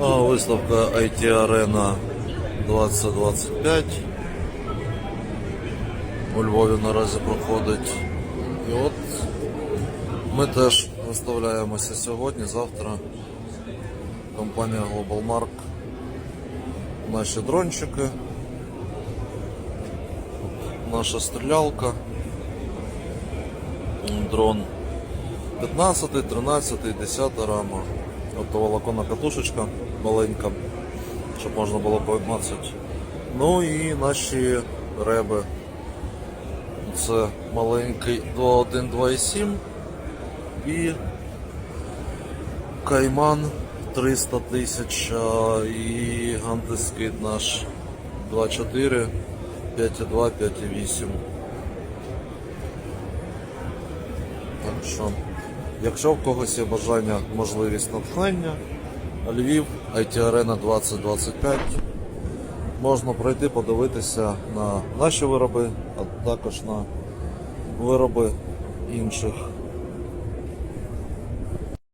А, Виставка IT Arena 2025. У Львові наразі проходить. І от ми теж виставляємося сьогодні, завтра. Компанія Global Mark. Наші дрончики. Наша стрілялка. Дрон 15, 13, 10 рама. Оптоволоконна катушечка маленька, щоб можна було помацати. Ну і наші реби. Це маленький 2.1, 2.7 і Кайман 300 тисяч і антискид наш 2.4, 5.2, 5.8. Так що, якщо в когось є бажання, можливість натхнення, Львів, IT Arena 2025, можна пройти, подивитися на наші вироби, а також на вироби інших